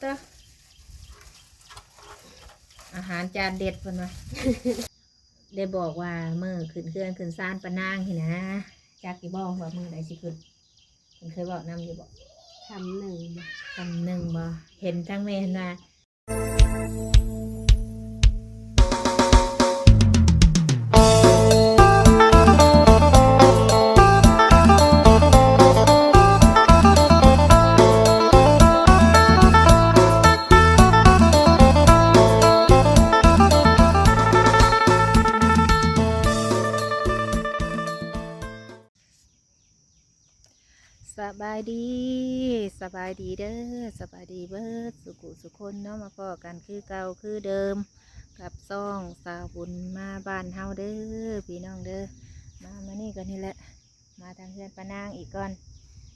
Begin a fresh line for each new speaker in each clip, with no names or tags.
เต้ออาหารจานเด็ดเพิ่นว่าได้บอกว่ามือขึ้นเครื่องขึ้นซ่านปะนางเห็นนะจักกี่บอกว่ามือไหนสิขึ้นเพิ่นเคยบอกนำอยู่บอก
ทำหนึ่ง
คำหนึ่งบ่เห็นทั้งเมนว่า สบายดีสบายดีเด้อสบายดีเบิดสุขุสุคนเนาะมาพอกันคือเก่าคือเดิม กับซ่องสาวบุญมาบ้านเฮาเด้อพี่น้องเด้อมามานี่กันนี่แหละ มาทางเพื่อนปานางอีกก่อน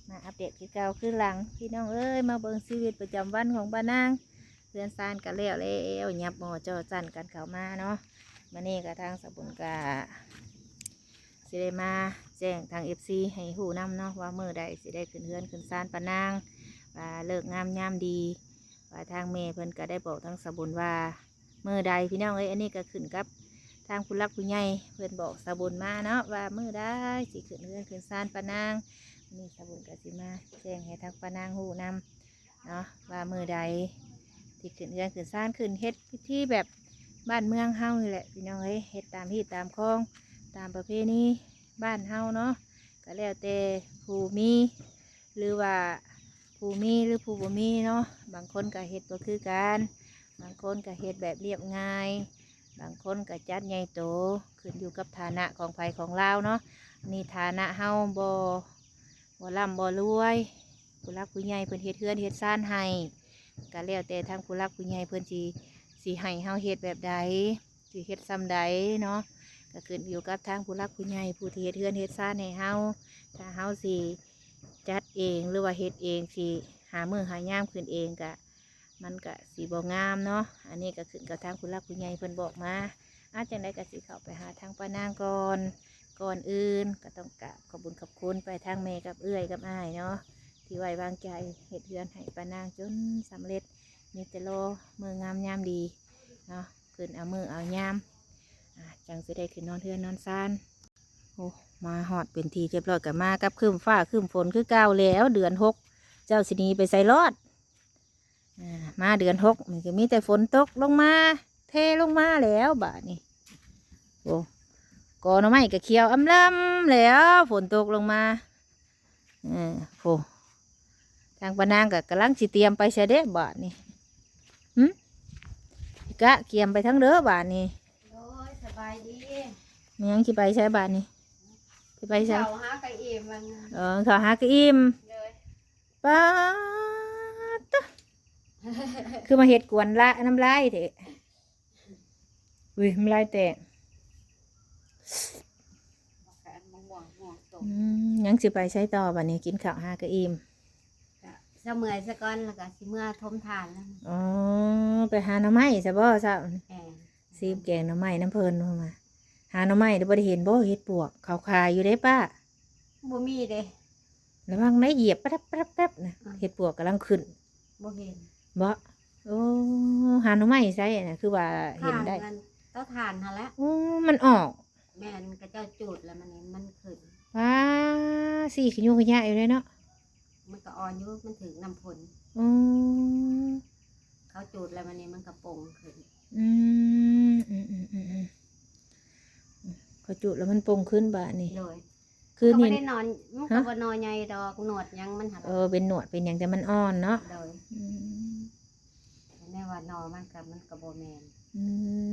มาอัปเดตคือเก่าคือหลัง พี่น้องเอ้ยมาเบิ่งชีวิตประจำวันของปานางเพื่อนซานกันแล้วแล้วยับหมอจอจันกันเข้ามาเนาะมานี่กับทางสาวบุญกาสิได้มาแจ้งทางเอฟซีให้หูนำเนาะว่าเมื่อใดสิได้ขึ้นเฮือนขึ้นซานปะนางว่าเลิกงามยามดีว่าทางเมย์เพิ่นก็ได้บอกทางสบุญว่าเมื่อใดพี่น้องเอ้ยอันนี้ก็ขึ้นกับทางคุณรักคุณใหญ่เพิ่นบอกสบุญมาเนาะว่าเมื่อใดสิขึ้นเฮือนขึ้นซานปะนางนี่สบุญก็สิมาแจ้งให้ทางปะนางหูนำเนาะว่าเมื่อใดที่ขึ้นเฮือนขึ้นซานขึ้นเฮ็ดพิธีแบบบ้านเมืองเฮานี่แหละพี่น้องเอ้ยเฮ็ดตามที่ตามคลองตามประเพณี บ้านเฮาเนาะก็แล้วแต่ผู้มีหรือว่าผู้มีหรือผู้บ่มีเนาะบางคนก็เฮ็ดบ่คือกันบางคนก็เฮ็ดแบบเรียบง่าย บางคนก็จัดใหญ่โตขึ้นอยู่กับฐานะของไผของเราเนาะนี่ฐานะเฮาบ่บ่ร่ำบ่รวยผู้รักผู้ใหญ่เพิ่นเฮ็ดเฮือนเฮ็ดซ่านให้ก็แล้วแต่ทางผู้รักผู้ใหญ่เพิ่นสิสิให้เฮาเฮ็ดแบบใดสิเฮ็ดซ้ำใดเนาะ ก็ขึ้นอยู่กับทางผู้รักผู้ใหญ่ผู้ที่เฮ็ดเฮือนเฮ็ดซ่านให้เฮาถ้าเฮาสิจัดเองหรือว่าเฮ็ดเองสิหามือหายามขึ้นเองก็มันก็สีบ่งามเนาะอันนี้ก็ขึ้นกับทางผู้รักผู้ใหญ่เพิ่นบอกมาอาจจังไดก็สิเข้าไปหาทางป้านางก่อนก่อนอื่นก็ต้องกราบขอบุญขอบคุณไปทางแม่กับเอื้อยกับอ้ายเนาะที่ไว้วางใจเฮ็ดเฮือนให้ป้านางจนสำเร็จมีแต่รอมืองามยามดีเนาะขึ้นเอามือเอายาม จังสิได้ขึ้นนอนเทือนนอนซานโอ้มาหอดเป็นทีเรียบร้อยกับมากับคืมฟ้าคืมฝนคือเก้าวแล้ว เดือนหกเจ้าสินีไปใส่รอดอมาเดือนหกมันก็มีแต่ฝนตกลงมา เทลงมาแล้วบานี้โอ้กอหน่อไม้ก็เขียวอำลำแล้วฝนตกลงมาเออโหทางปานางก็กำลังสิเตรียมไปเสด็จบานี้หึกะเกียมไปทั้งเด้อบานี้
โอ้ย บายดี
มียังสิไปใช้บาทนี่สิไปใช้
เจ้าหากระเอมมัน
เออเขาหากระอิ่ม
เลย
ป้าดตะคือมาเห็ดกวนละน้ำลายเถอะอุ้ยน้ำลายแตก
แขนมะม่วงม่วงตก
อืมยังสิไปใช้ต่อบัดนี้กินข้าวหากระอิ่ม
เสมื่อยสะก้อนแล้วก็สิเมื่อทมทานแล้ว
อ๋อไปหาหน่อไม้ซะบ่ซะ
แอน
ซีบแกงหน่อไม้น้ำเพลินเข้ามาหาหน่อไม้ได้บ่ได้เห็นบ่เห็ดปวกขาวคายอยู่ได้ป้า
บ่มีเด้
ระวังได้เหยียบแป๊บแป๊บแป๊บนะเห็ดปวกกำลังขึ้น
บ่เห็น
บ่โอ้หาหน่อไม้ใช่น่ะคือว่าเห็นได้
ทานกันเต้าทานหาแล้ว
โอ้มันออก
แม่นก็เจ้าจูดแล้วมันนี่มันขึ้น
ว้าสี่ขยุขยะอยู่เลยเนาะ
มันก็อ่อนอยู่มันถึงน้ำผล
อืม
เขาจูดแล้วมันนี่มันก็โป่งขึ้น
อืมอืมอืมอืมอืมพอจุดแล้วมันโป่งขึ้นบ่านี่
เลย
คือ
เขา
นี่
ไม่ได้นอนมันก็บ่นอนใหญ่ดอกหนวดหยังมันหัก
เออเป็นหนวดเป็นอย่างแต่มันอ่อนเนาะ
เลย
อืม
แม่ว่านอนมันก็มันก็บ่แม่น
อื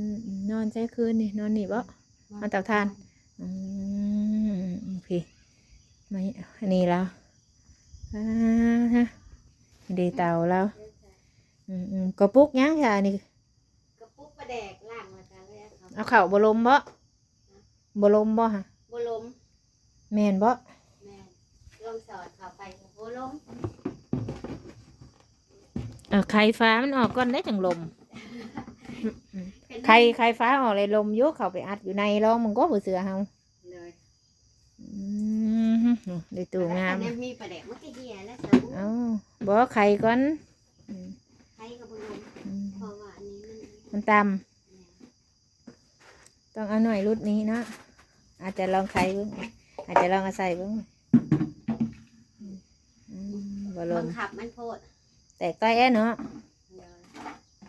มนอนใช้คืนนี่นอนนี่บ่มันเตาถ่าน อืมโอเคไม่อันนี้แล้วอ่าฮะดีเตาแล้วอืมอืมกระปุกยังค่ะนี่
กระ ปุกประแดกล่างมาจ้าเลยครับ
เอาเข่าบลมบ่บลมบ่ฮะ
บ่ลม
แม่นบ่
แม่ลองสอดเข้าไปบ่ลม
เออไข่ฟ้ามันออกก่อนได้จังลมไข่ไข่ฟ้าออกเลยลมอยุเข้าไปอัดอยู่ในรองมันก็บ่เสือเฮา
เลย
อืมได้ตูงาม
อันนี้มีประแดกมันก็เหี่ยแล้วสูง
เอ้าบ่ไข่ก่อนอืม
ใครรกับบุญลง
อืม
เพราะว่าอันนี้ มัน
มันตำต้องเอาหน่อยรุดนี้เนาะอาจจะลองไข่เบิ้งอาจจะลองเอาใส่เบิ้งอืมบอล
บั
ม
งคับมันโพด
แตกต้อยแอ้เนาะ
เลย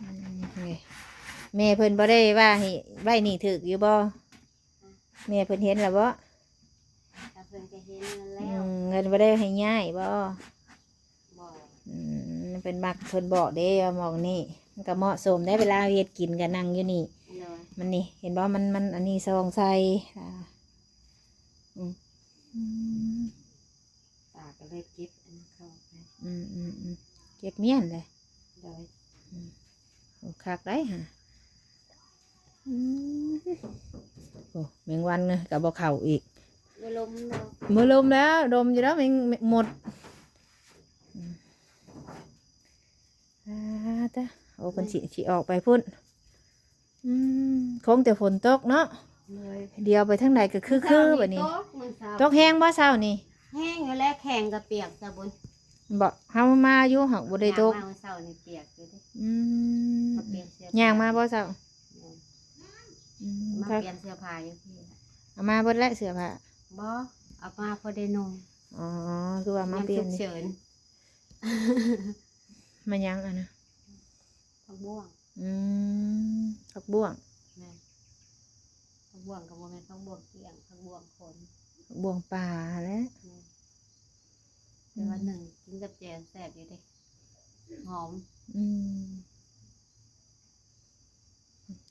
อืมนี่แม่เพิ่นบ่ได้ว่าให้ไว้นี่ถึกอยู่บ่แม่เพิ่นเห็นแล้วบ่
ถ้าเพิ่นก็เห็นนั่น
อื
แล้ว
มเงินบ่ได้ให้ย้ายบ่
บอก
อืมเป็นมักเพิ่นบอกเด้ว่าหมองนี่มัน ก็เหมาะสมได้เวลาเฮ็ดกินก็นั่งอยู่นี่
เลย
มันนี่ เห็นบ่มันมันอันนี้ซองใส่อ่าอืมอืม
ตาก็เลยเก็บอันนั้นเข้าไป
อืมอืมอืมเก็บเมียนเลย
เลย
โอ้คักได้ฮะอืมโอ้แมงวันนะกับบ่เข่าอีก
บุลมเรา
มือลมแล้ว ดมอยู่แล้วแมงหมดอืมอ่าตะ โอ้เป็นสิสิออกไปพุ่นอืมคงแต่ฝนตกเนาะ
เลย
เดียวไปทางไหนก็คือคือแบบนี้
ตกมันเศร้า
ตกแห้งบ่เช้านี่
แห้งอยู่แล้วแข็งกับเปียกสะบุญ
บ่เฮามาอยู่หักบ่ได้ตก
ย่างมาวันเสาร์นี่เปียกอยู่เดิ
อืม
มาเปลี่ยนเสื้อ
ย่างมาบ่เช้าอืม
มา
ถ้า
เปลี่ยนเสื้อผ้าอยู่พี่ละ
เอามาเบิดแล้วเสื้อผ้า
บ่เอามาพอได้นุ่ง
อ๋อคือว่ามา
ยัง
เปลี่ย
ฉุ
น
ก
นี่
เฉิน
มายังอะนะ
ผักบ่วง
อืมผักบ่วง
แม่นผักบ่วงกับโมเมนผักบ่วงเกี่ยงผักบ่วงขน
ผักบ่วงป่าแหล้ว
แม่นแต่ว่าหนึ่งกินกับแจวแซ่บอยู่เด้หอม
อืม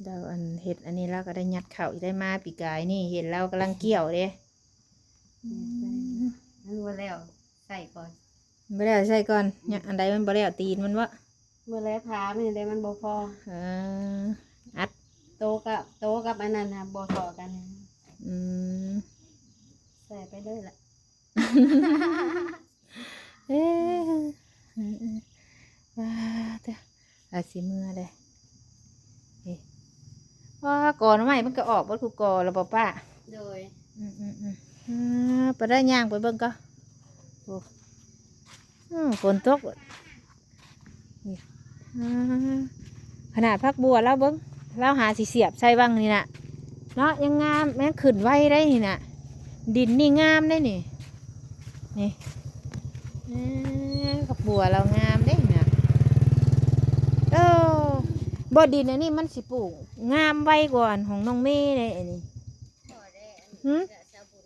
เดาอันเห็ดอันนี้แล้วก็ได้ยัดเข่าอีกได้มาปีกายนี่เห็นแล้วกำลังเกี่ยวเด้
นั่นว่าแล้วใส่ก่อน
ไม่ได้ใช่ก่อนเนี่ยอันใดมันบ่ได้เอาตีนมันวะ
เมื่อแล้วพาไม่ได้มันบ่พอ
เอออัด
โตกับโตกับอันนั้นนะบ่พอกันนะ
อืม
ใส่ไปเลยล่ะ
เอ๊ะว้าเด้ออาสิเมื่อได้เอ๊ะว่าก่อนใหม่มันก็ออกวัดกูกอแล้วป่ป้า
โดย
อืมอืมอืมอ่าไปได้ย่างไปเบิ่งก็โอ้อืมฝนตกนี่อ่า ขนาดพักบัวแล้วเบิ่งเราหาสีเสียบใส่บ้างนี่นะเนาะยังงามแม่งขึ้นไว้ได้นี่นะดินนี่งามได้นี่นี่อ่าพักบัวเรางามได้นี่นะเออบ่ดินอันนี้มันสิปลูกงามไว้กว่าอันของน้องเมย์เลยอันนี้
พอได้อัน
หืม
นี้ก็สาบุญ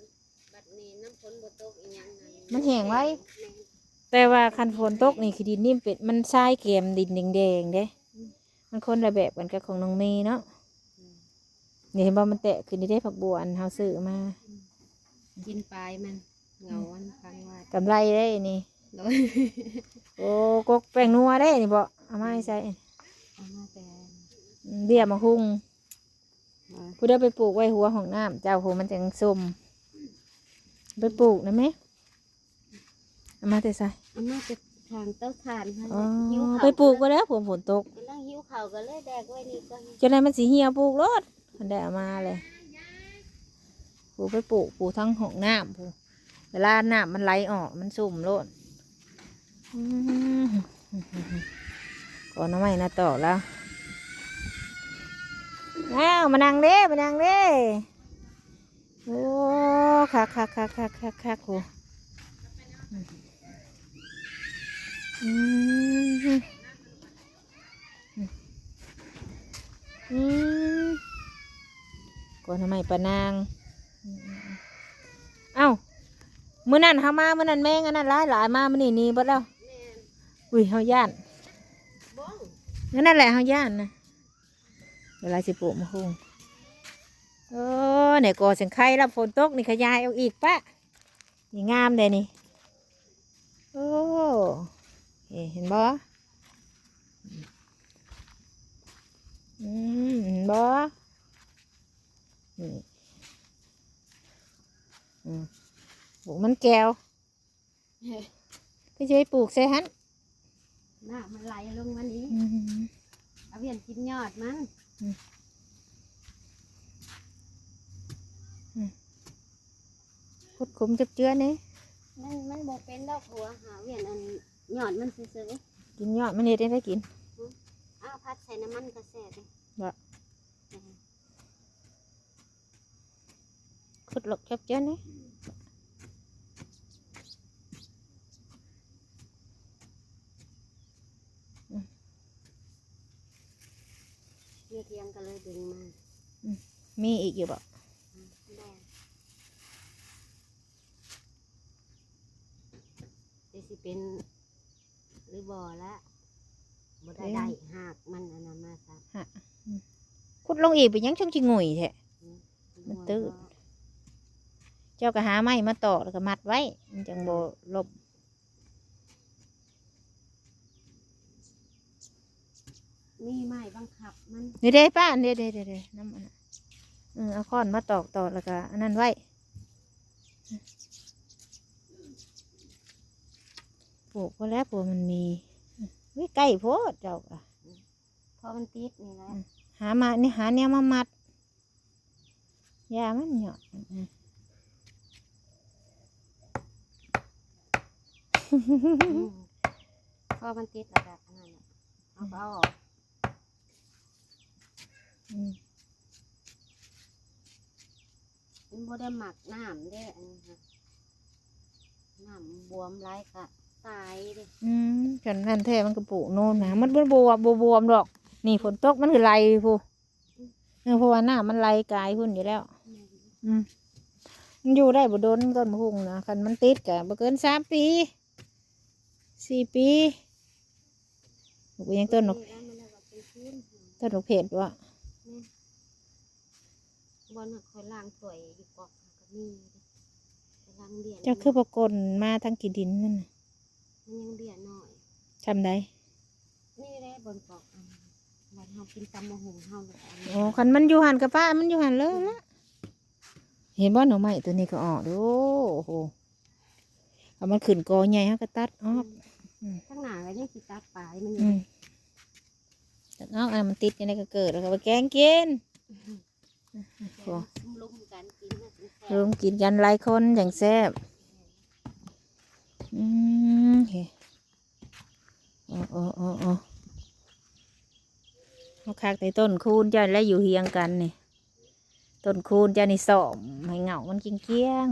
บัดนี้น้ำฝนบ่ตกอีหยังนั่น
มันแห้งไว้ แต่ว่าคันฝนตกนี่คือดินนี่เป็นมันทรายเกมดินแดงๆเด้ มันคนละแบบกันกับของน้องเมย์เนาะนี่เห็นบ่มันแตะขึ้นนี่ได้ผักบัวอันเฮาซื้อมา
กินปลายมันเหงาวันฟังว่ากำ
ไรได้นี่
โดย
โอ้กกแป้งนัวได้นี่บ่เอามาให้ใส่
เอามาแต่
อืมเบี้ยมาหุ้ง
มา
ผู้ใดไปปลูกไว้หัวของน้ำเจ้าหัวมันจังส้มไปปลูกนะแม่เอา มาแต่ใส่
เอามาจากทางเต้าถ่านค่ะ
อ๋อ
หิว
ไป
ข้าว
ปลูกก็แล้วผมฝนตก
กำลังหิวข้าวก็เลยแดกไว้นี่ก่อน
จนไหนมันสีเหี่ยวปลูกรถมันได้เอามาเลยปลูกไปปลูกปลูกทั้งห้องน้ำปลูกเวลาน้ำมันไหลออกมันสุ่มโลดอืมก่อนน้ำไม่นะต่อแล้วอ้าวมานั่งเด้มานั่งเด้โอ้คักคักคักคักคักคักโห อืมอืมก่อนทำไมปะนางอืมเอ้ามื้อนั้นเฮามามื้อนั้นแม่งอันนั้นหลายหลายมามื้อนี้หนี่เบิดแล้ว
แม่น
อุ้ยเฮาย่าน
บ้อง
งั้นนั่นแหละเฮาย่านนะเวลาสิปลูกมะฮุงโอ้เนี่ยก่อเสียงไข่รับฝนตกนี่ขยายเอาอีกปะนี่งามเลยนี่ โอ้ เอ๊ะเห็นบ่อืมเห็นบ่นี่อืมปลูกมันแก้วก็จะไปปลูกใส่หัน
หน้ามันไหลลงมานี้
อืม
เอาเวียนกินยอดมัน
พุดขมจับเจือนี่
มันมันบ่เป็นดอกหัวหาเวียนอัน ยอดมันซื่อ
กินยอดมันเห็ดได้ได้กิน
ๆพัดใส่น้ำมันกระแสเลย
บ่
อืม
ขุดหลกจับเจ้านี่
เรียกเทียงก็เลยดึงมา
มีอีกอยู่บ่
อืมได้เดี๋ยวสิเป็น หรือบ่อละบ่ได้ได้หากมันอันนั้นมาซะ
ขุดลงอีกไปยังช่างจิงุยแท้มันตื้นเจ้าก็หาไม้มาตอกแล้วก็มัดไว้ มันจังบ่ลบ
มีไม้บังคับมัน
นี่เด้ป้าเด้เด้เด้เด้น้ำมันน่ะเออเอาค้อนมาตอกตอกแล้วก็อันนั้นไว้ป ลูกพอแล้วปลูกมันมีวิใกล้โพดเจ้าก็
เพราะมันติดนี่แหละ
หามานี่หาแนวมามัดยามันเหยาะอืม
อืมเพราะมันติดระดับนั่นแหละเอาก็เอาออก
อืม
มันบ่ได้หมักน้ำเด้อันนี้ค่ะน้ำบวมไรกะ ตายเด้
อืมฉันนั่นแท้มันก็ปลูกโน่นนะมันบ่บวมบ่บวมดอก นี่ฝนตกมันคือไหลพูเออเพราะว่าหน้ามันไหลกายพุ่นอยู่แล้ว อืมมันอยู่ได้บ่โดนต้นมะฮุงนะคันมันติดกะบ่เกินสามปีสี่ปีปลูกไปยังต้นนก
แล้วมันแล้วก็เป็นพื้น
ต้นนกเพชรวะ
บอลคอยล้างถ้วยอยู่กอกก็มีไปล้างเดียน
เจ้าคือปรากฏมาทางกี่ดินนั่นน่ะ
มันยังเดียนหน่อย
ทำได้
นี่แหละบนกอกอันบอนเฮากินตำมะฮงเฮาเลยอัน
โอ้คันมันอยู่หันกับป้ามันอยู่หันเลยละเห็นบ่หน่อไม้ตัวนี้ก็ออกดูโอ้โหเอามันขึ้นกอใหญ่ฮะก็ตัดออก
ข้างหน้าก็ยังสิตัดปลายมันอยู่
อืมตัดออกอันมันติดยังไงก็เกิดแล้วก็ไปแกงกิน โอ้
ซุ่มลุมกันกินนะกินแซ่
รว
บ
มกินกันหลายคนอย่างแซ่บ อืมโอเคโอ้โอ้โอ้โอ้เอาคักในต้นคูณจ้าและอยู่เฮียงกันนี่ต้นคูณจ้านี่สอมให้เหงามันกินเกี้ยง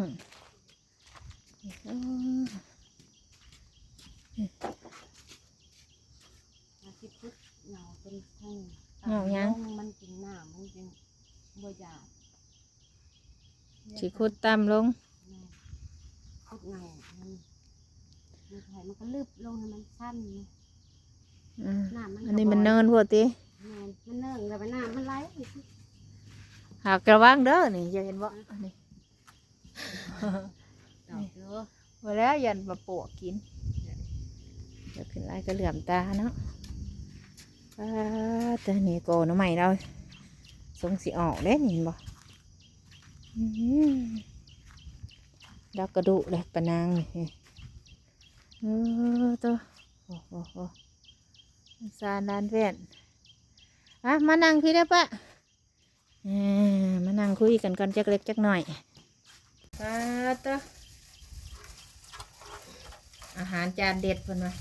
ๆอืม
มาสิพุดเหงาเป็นทั้ง
เหงายัง
ลมันกินน้ำมันเป็นบ่อยาก
สิคุดตามลง
พุดเหงา มันมันไผมันก็ลึบลงให้มันสั้นนะ
อืม
น้ำมันก็
อันนี้มัน
บ่
เนินพวกติ
แม่นมันเนิ่งแล้วไปน้ำมันไหลอีก
หากระวังเด้อนี่จะเห็นบ่อันนี้
ดอกเยอะ
มาแล้วยันมาปวกกิน เดี๋ยวขึ้นไล่ก็เหลื่อมตาเนาะอ่าแต่นี่โกน้ำใหม่เราสงสีออกเด้นี่เห็นบ่อื้อหือดอกกระดูกเลยปะนางนี่ เออตัวโอ้โหโอ้ซานดานแว่นอะมานั่งพี่ได้อปะเออมานั่งคุยกันก่อนจักเล็กจักหน่อยอ่าตัวอาหารจานเด็ดเพิ่นว่า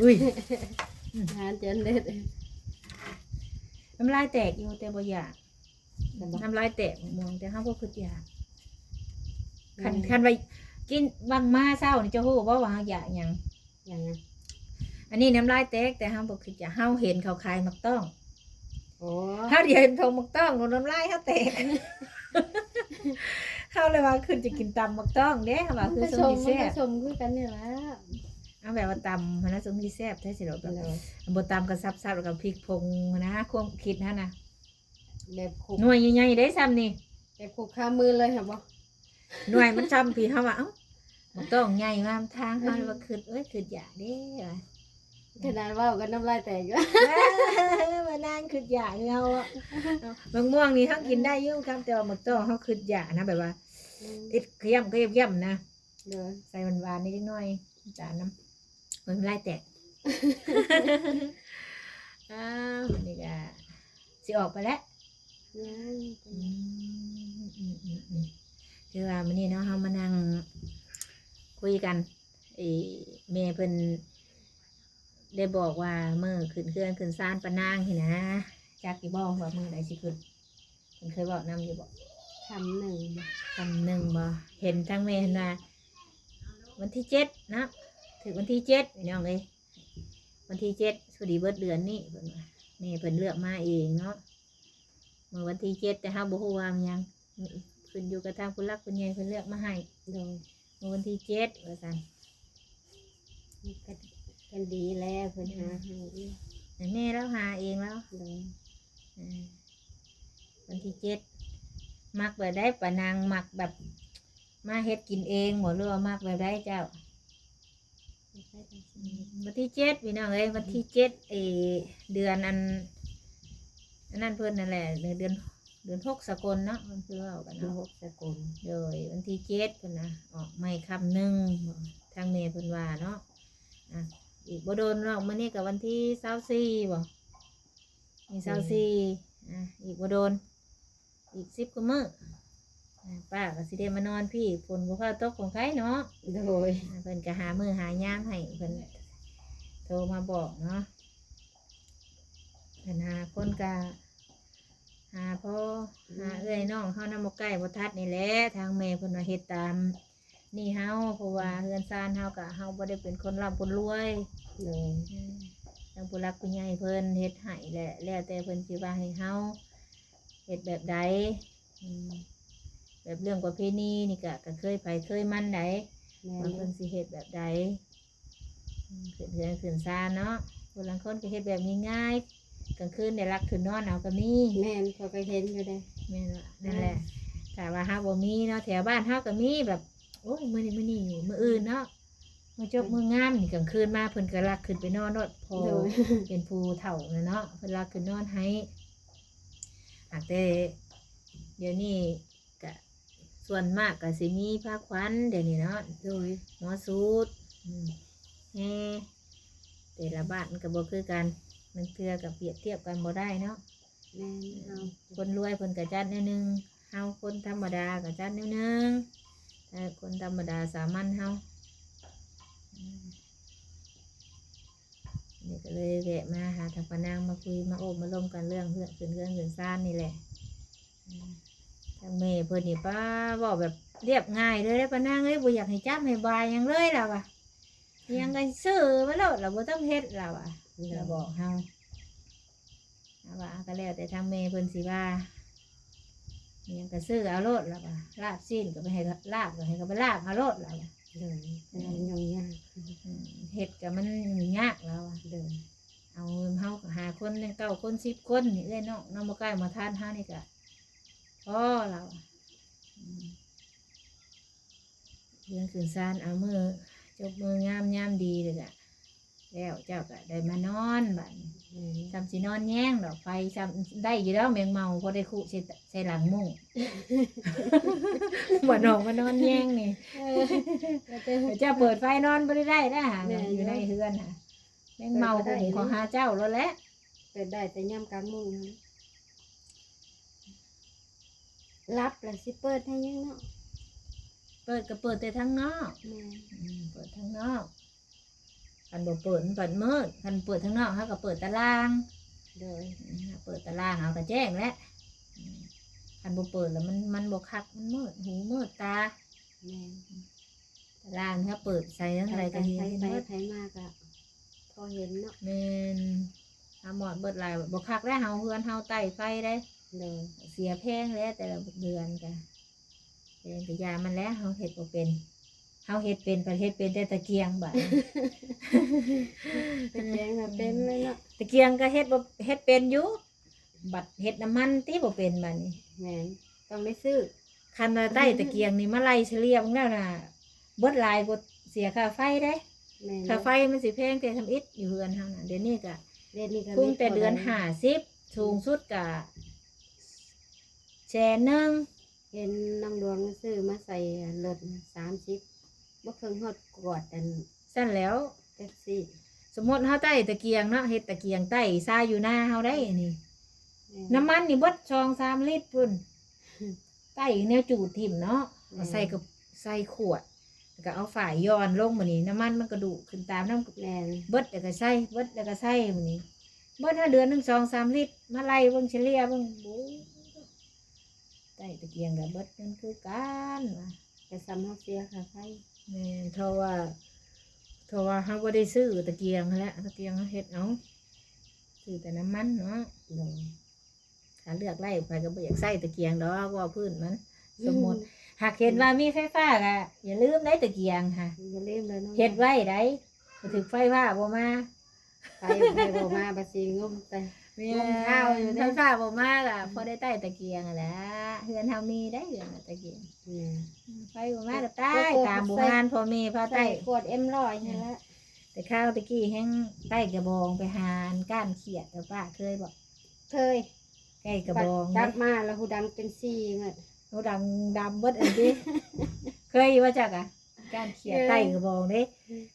อุ้ย
อาหารเจนเด็ด
น้ำลายแตกอยู่แต่บ่อยากน้ำลายแตกมองแต่ห้ามบ่คืออยากคันคันไป กินบางมาเศร้านี่เจะฮู้บ่ว่าเฮาอยากหยัง
อย่างนั้น
อันนี้น้ำลายแตกแต่ห้ามบ่คืออยากเฮาเห็นเขาขายมักต้อง
โอ้
เฮาเห็นทงมักต้องน้ำลายเฮาแตกเฮาเลยว่าขึ้นจะกินตำมักต้องเด้ว่าคือ
ก็
ส
ช
ม
ม
ดี
มัน
แซ่
ก็
บ
ชมคือกันนี่แหละ
เอาแบบว่าตำมันน่ะสมดีแซ่บแท้สิดอกแบบบ่ตำก็ซับๆแล้วก็พริกผงนะความคิดนะนะ
แบบคุก
หน่วยใหญ่ๆได้ซ้ำนี่
แบบคุกข้ามือเลยค่ะบ่
หน่วยมันซ้ำพี่เขาว่าเอ้า มันต้องใหญ่งามทางเขาเลยว่าคืดเอ้ยคืดอยากเด้ว่ะ
ขนาดเว่ากันน้ำลายแตกอยู่
มานั่งคืดอยากเอาอะบางม่วงนี่เขากินได้อยุ่ครับแต่ว่าหมึกต้องเขาคืดอยากนะแบบว่าติดเขี้ยมก็ย่ำๆนะ
เด้อ
ใส่หวานๆนิดหน่อยจานน้ำมันไล่แตกอ้าวมันนี่ก็สิออกไปแล้ว
ยัง
อืมอืมอืมอืมคือว่ามันนี่เนาะเขามานั่ง คุยกันไอ้แม่เพิ่นได้บอกว่ามือขึ้นเคลื่อนขึ้นซานปะนางเห็นนะจักกี่บอกว่ามือใดสิขึ้นเพิ่นเคยบอกนำอยู่บอก
คำหนึ่ง
คำหนึ่งบ่เห็นทั้งเมนว่าวันที่เจ็ดนะถึงวันที่เจ็ดพี่น้องเลยวันที่เจ็ดพอดีเบิดเดือนนี่เพิ่นว่าแม่เพิ่นเลือกมาเองเนาะเมื่อวันที่เจ็ดแต่ห้าบ่ฮู้ว่ามันหยังขึ้นอยู่กับทางผู้รักผู้ใหญ่เพิ่นเลือกมาให้
โดย
เมื่อวันที่เจ็ดว่าซั่น
ก็กันดีแล้วเพิ่นหาให้อีก
แต่แม่แล้วหาเองแล้ว
โดย
อืมวันที่เจ็ดมักแบบได้ปะนางมักแบบมาเฮ็ดกินเองหมดหรือว่ามักแบบได้เจ้า
ไม่ใช่เป็น
อื
สิ่ง
มวันที่เจ็ดพี่น้องเอ้ยวันที่เจ็ดเออเดือนอันอันนั้นเพื่อนนั่นแหละเดือน เดือนเดือนหกสกลเนาะมันคือว่ากัน
ดู
เนาะ
หกสกุล
โดยวันที่เจ็ดเพิ่นนะออกไม่คำหนึ่งทางเมย์เพิ่นว่าเนาะอะอีกบ่โดนหรอกมื้อนี้กับวันที่เศร้าสี่บ่มีเศร้าสี่อะอีกบ่โดน อีกสิบกว่ามื้ออะป้าก็สิได้มานอนพี่ฝนบ่เข้าตกของใครเนาะ
โดย
อ่าเพิ่นก็หามือหายามให้เพิ่นโทรมาบอกเนาะเพิ่นหาคนกะหาพ่อหาเอ้อยน้องเฮานำบ่ใกล้บ่ทัดนี่แหละทางแม่เพิ่นว่าเฮ็ดตาม นี่เฮาเพราะว่าเฮือนซานเฮากะเฮาบ่ได้เป็นคนร่ำคนรวย
โดย
อืมทางผู้รักผู้ใหญ่เพิ่นเฮ็ดให้แหละแล้วแต่เพิ่นสิว่าให้เฮาเฮ็ดแบบใดอืมแบบเรื่องประเพณีนี่ก็ก็เคยไปเคยมันได
แม่
บางคนสิเฮ็ดแบบใดอืมขึ้นเทือนขึ้นซานเนาะคนลังคนก็เฮ็ดแบบง่ายๆ กลางคืนได้รักขึ้นนอนเอาก็มี
แม่นพอก็เห็นอยู่ได้
แม่นว่านั่นแหละแต่ว่าเฮาบ่มีเนาะแถวบ้านเฮาก็มีแบบโอ้ยมื้อนี้มื้อนี้มื้ออื่นเนาะมื้อจบมื้องามนี่กลางคืนมาเพิ่นก็รักขึ้นไปนอนเนาะพอ
โดย
เป็นผู้เฒ่าน่ะเนาะเพิ่นรักขึ้นนอนให้หากแต่เดี๋ยวนี้ก็ส่วนมากก็สิมีผ้าควันเดี๋ยวนี้เนาะ
โดย
หมอสูตรอืมแฮแต่ละบ้านก็บ่คือกัน มันเทือกับเปรียบเทียบกันบ่ได้เนาะ
แม่นเอา
คนรวยเพิ่นก็จัดแนวหนึงเฮาคนธรรมดาก็จัดแนวหนึงแต่คนธรรมดาสามัญเฮาอืมนี่ก็เลยแวะมาหาทางปานางมาคุยมาโอบมาล้มกันเรื่องเพื่อนขึ้นเรื่องขึ้นซ่านนี่แหละอืมทางเมย์เพิ่นนี่ป้าบอกแบบเรียบง่ายเลยเด้อปานางเอ้ยบ่อยากให้จับให้บายหยังเลยล่ะว่ะยังก็ซื้อมาแล้วล่ะบ่ต้องเฮ็ดล่ะว่ะ เราบอกเฮาเอาว่าก็แล้วแต่ทางเมย์เพิ่นสิว่าอิหยังก็ซื้อเอาโลดแล้วว่าลาบสิ้นก็ไปให้ลาบก็ให้ก็ไปลาบเอาโลดแล้วว่า
โดยแต่มันยุ่งยาก
อืมเฮ็ดก็มันยากแล้วว่า
โดย
เอาเฮาก็หาคนหนึ่งเก้าคนสิบคนนี่เอ้ยน้องน้องบ่ใกล้มาทานเฮานี่ก็พอแล้วอะอืมเรื่องขึ้นซานเอามือจบมืองามยามดีเลยจ้ะ แล้วเจ้าก็ได้มานอนบัดนี้
แม่น
จำสินอนแย่งดอกไฟจำได้อยู่แล้วแมงเมาพอได้คู่ใส่ใส่หลังมุ้งบ่นอกมานอนแย่งนี่
เออแล้วแต่
เดี๋ยวเจ้าเปิดไฟนอนบ่ได้ได้นะ
แม่น
อยู่ในเฮือนน่ะแมงเมาผมขอหาเจ้าแล้วแหละ
เปิดได้แต่ย่ำกลางมุ้งนะรับแล้วสิเปิดให้ยังเนาะ
เปิดก็เปิดแต่ทั้งนอก
แม่น
อืมเปิดทั้งนอก คันบ่เปิดมันเปิดมืดคันเปิดทั้งนอกเขาก็เปิดตาราง
โดย
อืมเปิดตารางเอาก็แจ้งแล้วอืมคันบ่เปิดแล้วมันมันบ่คักมันมืดหูมืดตา
แม่น
ตารางถ้าเปิดใส่ทั้งอะไรก็
ใคร
เห็น
ไป
หมด
ใครมากอะพอเห็นเนาะ
แม่นหาหมอดเบิดหลายบ่คักได้วเฮาเฮือนเฮาไต่ไฟได้
โดย
เสียแพงแล้วแต่ละเดือนกะเป็นกยามันแล้วเฮาเฮ็ดบ่เป็น เฮาเฮ็ดเป็นประเทศเป็นแต่ตะเกียงบัด
เป็นแดงมาเป็นเลยเนาะ
ตะเกียงก็เฮ็ดบ่เฮ็ดเป็นอยู่บัดเฮ็ดน้ำมันติบ่เป็นบัดนี้
แม่นต้องได้ซื้อ
คันว่าใต้ตะเกียงนี่มาไล่เฉลี่ยมันแล้วน่ะเบิดหลายกว่าเสียค่าไฟได้
แม่น
ค่าไฟมันสิแพงแต่ทำอิฐอยู่เฮือนเฮาน่ะเดี๋ยวนี้ก็
เดือนนี้ก็
พุ่งแต่
มี
เดือน
ท่า
ห้าสิบสูงสุดกะแชร์หนึ่ง
เห็นน้องดวงซื้อมาใส่รถสามสิบ บ่เครื่องฮอดกอดอัน
สั้นแล้ว
แท็กซี่
สมมติเฮาใต้ตะเกียงเนาะเฮ็ดตะเกียงใต้ซาอยู่หน้าเฮาได้นี่
แม่
น้ำมันนี่เบดชองสามลิตรพุ่นใต้แนวจูดถิ่มเนาะเอาใส่กับใส่ขวดแล้วก็เอาฝ่ายย้อนลงมานี่น้ำมันมันกระดูกขึ้นตามน้ำ
แม่น
เบิดแล้วก็ใส่เบิดแล้วก็ใส่มานี่เบิดห้าเดือนหนึ่งสองสามลิตรมาไล่เบิ่งเฉลี่ยเบิ่งโอ้ใต้ตะเกียงกับเบิดนั่นคือกันว่ะ
แต่ซ้ำเฮาเสียค่าไฟ
แม่นเพราะว่าเพราะว่าเขาบ่ได้ซื้อตะเกียงนั่นแหละตะเกียงเขาเฮ็ดเอาซื้อแต่น้ำมันเนาะ
โดย
ถ้าเลือกไล่ไปก็บ่อยากใส่ตะเกียงดอกว่าพื้นมัน สมมติ หากเห็นว่ามีไฟฟ้าก็อย่าลืมได้ตะเกียงค่ะ
อย่าลืมเลยเนาะ
เฮ็ดไว้ได้บ่ถึงไฟฟ้าบ่มา
ไปไปบ่มาบ่สิงมแต่ งมข้าวอยู่เด้
ไฟฟ้าบ่มาก็พอได้ใต้ตะเกียงนั่นแหละเฮือนเฮามีได้เฮือนน่ะตะเกียง
แม่น
ไฟบ่มาก็ใต้ตามหมู่บ้านพ่อแม่พา
ใส่
ใต้
ขวดเอ็มร้อยนี่แหละ
แต่ข้าวตะกี้แห้งใต้กระบองไปหานก้านเขียดแต่ป้าเคยบอก
เคย
ใกล้กระบอง
จั
เด้
บมาแล้วหูดังเป็นซี่เงิด
โนดำดำเบิดอันนี้เคยว่าจักอะก้านเขียดใต้กระบองเด้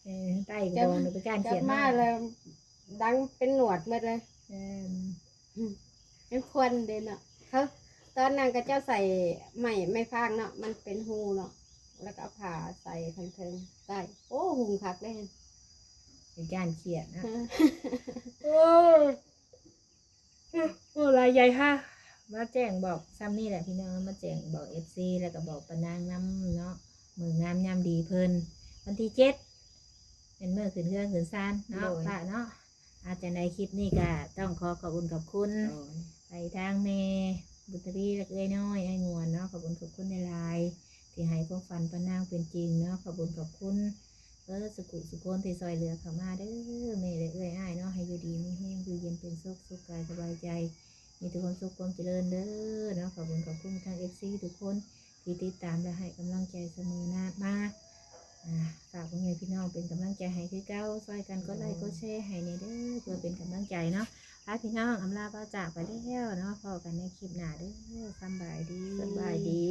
เออใต้กระบองนี่เป็นก้าน
จั
เขีย
บ
ด
มาแล้วดังเป็นหนวดหมดเลย
เออ
เป็นควันเด่นเนาะเขาตอนนั้นก็เจ้าใส่ไม้ไม้ฟางเนาะมันเป็นหูเนาะแล้วก็เอาผ้าใส่ทั้งเทิงใส่โอ้หุงคักเลย
เป็นก้านเขียดนะโอ้โอ้ลายใหญ่ค่ะมาแจ้งบอกซ้ำนี่แหละพี่น้องมาแจ้งบอกเอฟซีแล้วก็บอกปานางน้ำเนาะมืองามยามดีเพิ่นวันที่เจ็ดเป็นเมื่อขึ้นเครื่องขึ้นซานเนาะค่ะเนาะ อาจจะในคลิปนี้ก็ต้องขอขอบคุณขอบคุณไปทางเมบุตรีและเอ้ยน้อยไอ้งวนเนาะขอบคุณขอบคุณในไลน์ที่ให้พวกฟันปนางเป็นจริงเนาะขอบคุณขอบคุณเออสกุสุคนที่ซอยเหลือเข้ามาเด้อเมย์และเอ้ยอ้ายเนาะให้อยู่ดีมีแห้งอยู่เย็นเป็นสุขสุขกายสบายใจ มีทุกคนสุขความเจริญเด้อเนาะขอบคุณขอบคุณทางเอฟซีทุกคนที่ติดตามและให้กำลังใจเสมอนามา ฝากพ่อแม่พี่น้องเป็นกำลังใจให้คือเก้าซอยกันก็ไลค์ก็แชร์ให้ในเด้อเพื่อเป็นกำลังใจเนาะพาพี่น้องอำลาพาจากไปแล้วเนาะพอกันในคลิปหน้าเด้อสำบายดี
สบายดี